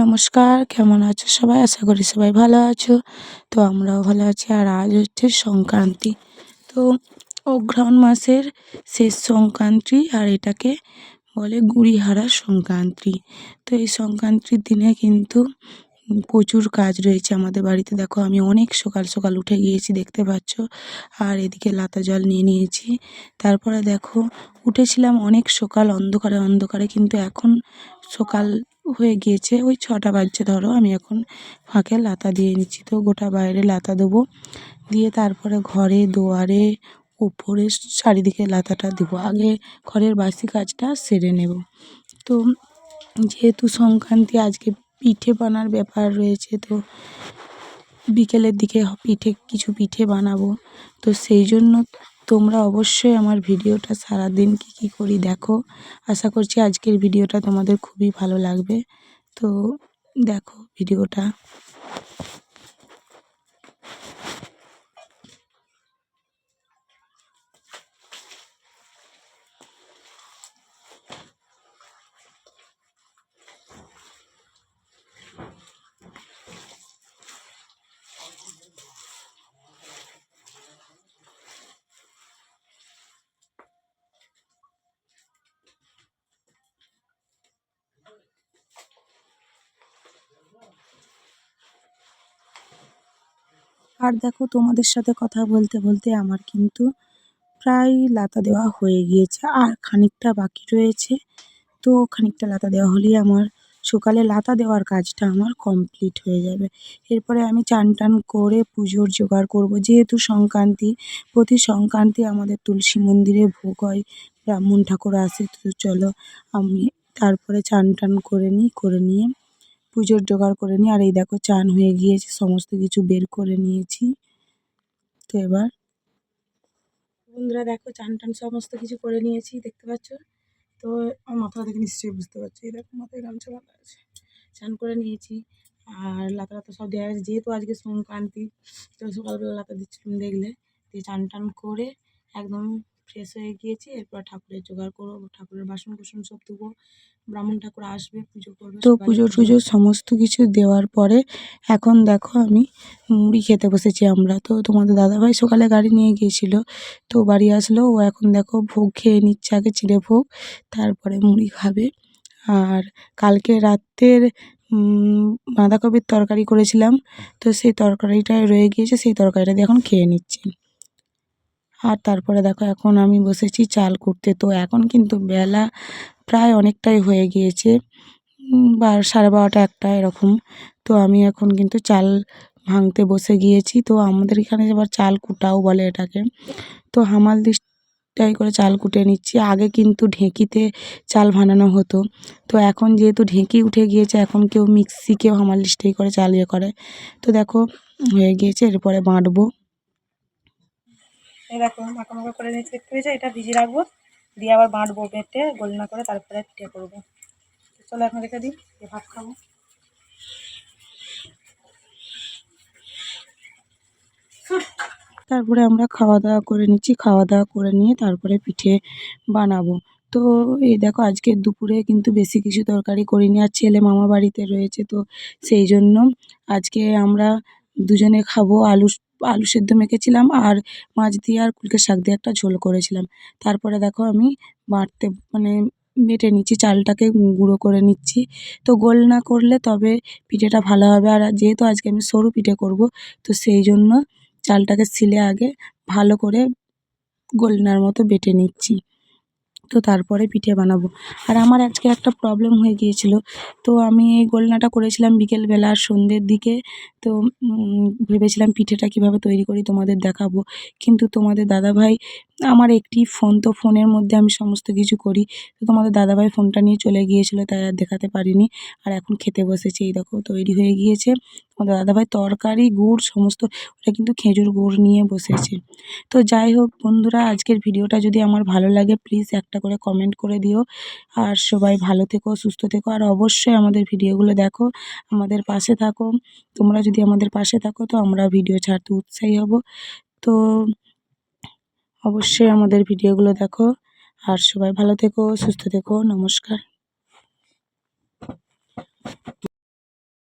নমস্কার, কেমন আছো সবাই? আশা করি সবাই ভালো আছো। তো আমরাও ভালো আছি। আর আজ হচ্ছে সংক্রান্তি। তো অঘ্রাণ মাসের শেষ সংক্রান্তি, আর এটাকে বলে গুড়িহারা সংক্রান্তি। তো এই সংক্রান্তির দিনে কিন্তু প্রচুর কাজ রয়েছে আমাদের বাড়িতে। দেখো, আমি অনেক সকাল সকাল উঠে গিয়েছি, দেখতে পাচ্ছ। আর এদিকে লাতা জল নিয়ে নিয়েছি। তারপরে দেখো, উঠেছিলাম অনেক সকাল, অন্ধকারে অন্ধকারে। কিন্তু এখন সকাল হয়ে গিয়েছে। ওই ছটা বাজছে, ধরো। আমি এখন ফাঁকে লাতা দিয়ে নিচ্ছি। তো গোটা বাইরে লাতা দেবো। দিয়ে তারপরে ঘরে, দুয়ারে, উপরে চারিদিকে লাতাটা দেবো। আগে ঘরের বাসি কাজটা সেরে নেব। তো যেহেতু সংক্রান্তি, আজকে পিঠে বানার ব্যাপার রয়েছে, তো বিকেলের দিকে পিঠে, কিছু পিঠে বানাবো। তো সেই জন্য তোমরা অবশ্যই আমার ভিডিওটা সারাদিন কী কী করি দেখো। আশা করছি আজকের ভিডিওটা তোমাদের খুবই ভালো লাগবে। তো দেখো ভিডিওটা। আর দেখো তোমাদের সাথে কথা বলতে বলতে আমার কিন্তু প্রায় লাতা দেওয়া হয়ে গিয়েছে আর খানিকটা বাকি রয়েছে। তো খানিকটা লাতা দেওয়া হলেই আমার সকালে লাতা দেওয়ার কাজটা আমার কমপ্লিট হয়ে যাবে। এরপরে আমি চান টান করে পুজোর জোগাড় করব। যেহেতু সংক্রান্তি, প্রতি সংক্রান্তি আমাদের তুলসী মন্দিরে ভোগ হয়, ব্রাহ্মণ ঠাকুর আসে, তো চলো আমি তারপরে চান টান করে নিই, করে নিয়ে পুজোর জোগাড় করে নিই। আর এই দেখো চান হয়ে গিয়েছে, সমস্ত কিছু বের করে নিয়েছি। তো এবার বন্ধুরা দেখো চান টান সমস্ত কিছু করে নিয়েছি, দেখতে পাচ্ছ? তো আমার মাথা দেখে নিশ্চয়ই বুঝতে পারছি। এই দেখো মাথায় গামছা বাঁধা আছে, চান করে নিয়েছি। আর লাতা লাতা সব দেওয়া গেছে যেহেতু আজকে সংক্রান্তি, তো সকালবেলা লাতা দিচ্ছিলাম দেখলে। দিয়ে চান টান করে একদম ফ্রেশ হয়ে গিয়েছি এরপর ঠাকুরের জোগাড় করব ঠাকুরের বাসন কুসন সব দেবো ব্রাহ্মণ ঠাকুর আসবে পুজো করবে তো পুজো টুজো সমস্ত কিছু দেওয়ার পরে এখন দেখো আমি মুড়ি খেতে বসেছি আমরা। তো তোমাদের দাদাভাই সকালে গাড়ি নিয়ে গিয়েছিল তো বাড়ি আসলো ও এখন দেখো ভোগ খেয়ে নিচ্ছে আগে চিড়ে ভোগ তারপরে মুড়ি খাবে। আর কালকে রাত্রের বাঁধাকপির তরকারি করেছিলাম তো সেই তরকারিটাই রয়ে গিয়েছে সেই তরকারিটা দিয়ে এখন খেয়ে নিচ্ছি। আর তারপরে দেখো, এখন আমি বসেছি চাল কুটতে তো এখন কিন্তু বেলা প্রায় অনেকটাই হয়ে গিয়েছে বা সাড়ে বারোটা একটা এরকম। তো আমি এখন কিন্তু চাল ভাঙতে বসে গিয়েছি। তো আমাদের এখানে আবার চাল কুটাও বলে এটাকে। তো হামাল দিস্তাই করে চাল কুটে নিচ্ছি। আগে কিন্তু ঢেঁকিতে চাল ভানানো হতো। তো এখন যেহেতু ঢেঁকি উঠে গিয়েছে, এখন কেউ মিক্সি কেউ হামাল দিস্তাই করে চাল ইয়ে করে। তো দেখো, হয়ে গিয়েছে, এরপরে বাঁটবো। দেখো মাখা মাখা করে নিতে দেখতে পেয়েছ? এটা ভিজিয়ে রাখব। দিয়ে আবার বাঁটবো বেটে, গোলনা করে তারপরে পিঠে করব। চলো এখন রেখে দিই ভাত খাব। তারপরে আমরা খাওয়া দাওয়া করে নিচ্ছি, খাওয়া দাওয়া করে নিয়ে তারপরে পিঠে বানাবো। তো এই দেখো, আজকে দুপুরে কিন্তু বেশি কিছু তরকারি করিনি, আর ছেলে মামা বাড়িতে রয়েছে, তো সেই জন্য আজকে আমরা দুজনে খাব আলু আলু সেদ্ধ মেখেছিলাম আর মাছ দিয়ে আর কুলকে শাক দিয়ে একটা ঝোল করেছিলাম। তারপরে দেখো আমি বাটতে মানে বেটে নিচ্ছি, চালটাকে গুঁড়ো করে নিচ্ছি। তো গোল না করলে তবে পিঠেটা ভালো হবে। আর যেহেতু আজকে আমি সরু পিঠে করব, তো সেই জন্য চালটাকে সিলে আগে ভালো করে গোলনার মতো বেটে নিচ্ছি। তো তারপরে পিঠে বানাবো। আর আমার আজকে একটা প্রবলেম হয়ে গিয়েছিল। তো আমি এই গোলনাটা করেছিলাম বিকেলবেলা সন্ধ্যের দিকে। তো ভেবেছিলাম পিঠেটা কীভাবে তৈরি করি তোমাদের দেখাবো। কিন্তু তোমাদের দাদাভাই আমার একটি ফোন, তো ফোনের মধ্যে আমি সমস্ত কিছু করি। তো তোমাদের দাদাভাই ফোনটা নিয়ে চলে গিয়েছিল, তাই আর দেখাতে পারিনি। আর এখন খেতে বসেছি, এই দেখো, তৈরি হয়ে গিয়েছে। তোমাদের দাদাভাই তরকারি, গুড়, সমস্ত ওটা কিন্তু খেজুর গুড় নিয়ে বসেছে। তো যাই হোক বন্ধুরা, আজকের ভিডিওটা যদি আমার ভালো লাগে প্লিজ একটা করে কমেন্ট করে দিও। আর সবাই ভালো থেকো, সুস্থ থেকো, আর অবশ্যই আমাদের ভিডিওগুলো দেখো, আমাদের পাশে থাকো। তোমরা যদি আমাদের পাশে থাকো, তো আমরা ভিডিও ছাড়তে উৎসাহী হব। তো অবশ্যই আমাদের ভিডিওগুলো দেখো। আর সবাই ভালো থেকো সুস্থ থেকো নমস্কার।